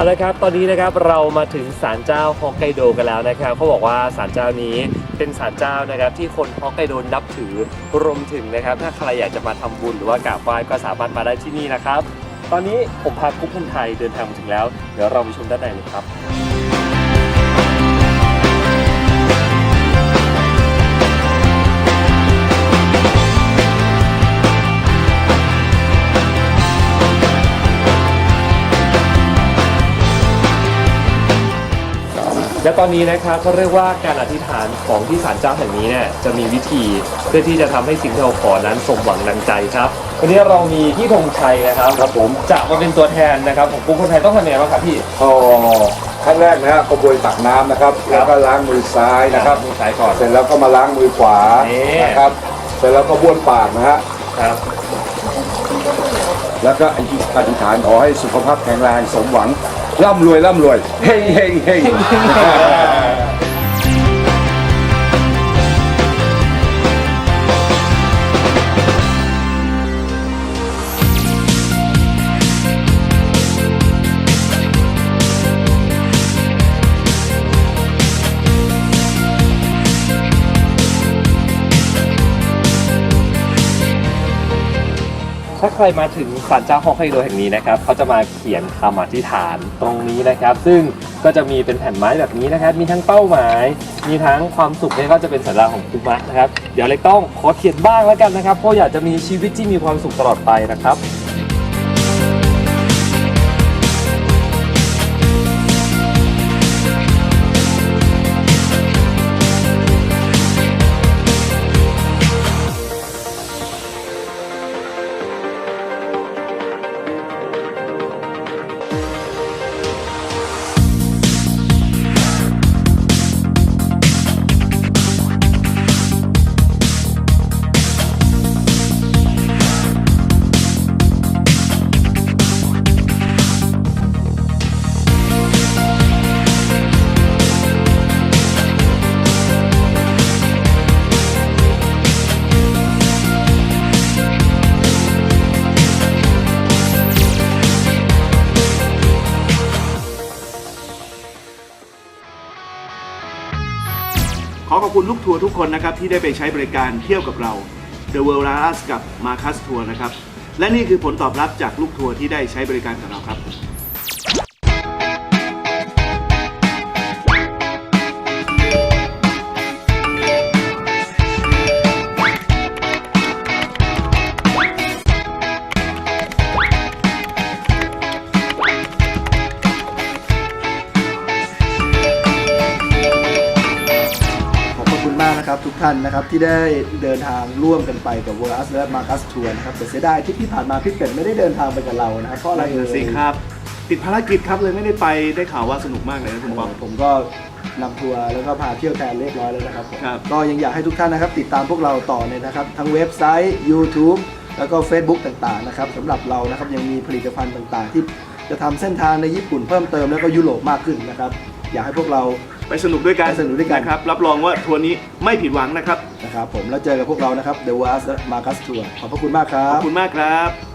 เอาละครับ ตอนนี้นะครับเรามาถึงศาลเจ้าฮอกไกโดกันแล้วนะครับเขาบอกว่าศาลเจ้านี้เป็นศาลเจ้านะครับที่คนฮอกไกโดนับถือรวมถึงนะครับ ถ้าใครอยากจะมาทำบุญหรือว่ากราบไหว้ก็สามารถมาได้ที่นี่นะครับ ตอนนี้ผมพากุ๊กคนไทยเดินทางมาถึงแล้ว เดี๋ยวเราไปชมด้านในเลยครับ และตอนนี้นะครับเขาเรียกว่าการอธิษฐานของที่ศาลเจ้าแห่งนี้เนี่ยจะมีวิธีเพื่อที่จะทำให้สิ่งที่เราขอนั้นสมหวังดังใจครับวันนี้เรามีพี่ธงชัยนะครับครับผมจะมาเป็นตัวแทนนะครับของกลุ่มคนไทยต้องทำยังไงบ้างครับพี่ก็ขั้นแรกนะฮะกระบวยตักน้ำนะครับ แล้วก็ล้างมือซ้ายนะครับ มือซ้ายก่อน เสร็จแล้วก็มาล้างมือขวานี่ นะครับ เสร็จแล้วก็บ้วนปากนะฮะ ครับ แล้วก็อธิษฐานขอให้สุขภาพแข็งแรงสมหวัง ร่ำรวยร่ำรวยเฮงเฮงเฮง ถ้าใครมาถึงศาลเจ้าฮอกไกโดแห่งนี้นะครับเขาจะมาเขียนคำอธิษฐานตรงนี้นะครับ ซึ่งก็จะมีเป็นแผ่นไม้แบบนี้นะครับ มีทั้งเป้าหมาย มีทั้งความสุขเนี่ยก็จะเป็นสัญลักษณ์ของคุมะนะครับ เดี๋ยวเล็กต้องขอเขียนบ้างแล้วกันนะครับ เพราะอยากจะมีชีวิตที่มีความสุขตลอดไปนะครับ ขอขอบคุณลูกทัวร์ทุกคนนะครับที่ได้ไปใช้บริการเที่ยวกับเรา The World r a s กับ Marcus Tour นะครับ และนี่คือผลตอบรับจากลูกทัวร์ที่ได้ใช้บริการกับเราครับากนะครับทุกท่านนะครับที่ได้เดินทางร่วมกันไปกับ w o r l d และ Marcus Tour นะครับแต่เสียดายที่ที่ผ่านมาพี่เป็ดไม่ได้เดินทางไปกับเรานะครับเพราะอะไรนั่นเอ่น่ะสิยครับ ติดภารกิจครับเลยไม่ได้ไปได้ข่าวว่าสนุกมากเลยนะคุณบอม ผมก็นำทัวร์แล้วก็พาเที่ยวแทนเรียบร้อยแล้วนะครับผมครับ ก็ยังอยากให้ทุกท่านนะครับติดตามพวกเราต่อเลยนะครับทั้งเว็บไซต์ YouTube แล้วก็ Facebook ต่างๆนะครับสำหรับเรานะครับยังมีผลิตภัณฑ์ต่างๆ ที่จะทำเส้นทางในญี่ปุ่นเพิ่มเติมแล้วก็ยุโรปมากขึ้นนะครับอยากให้พวกเรา ไปสนุกด้วยกันไปสนุกด้วยกันนะครับ รับรองว่าทัวร์นี้ไม่ผิดหวังนะครับ นะครับผมแล้วเจอกับพวกเรานะครับ The w o r l d และ Marcus Tour ขอบพระคุณมากครัขอบบ คุณมากครับ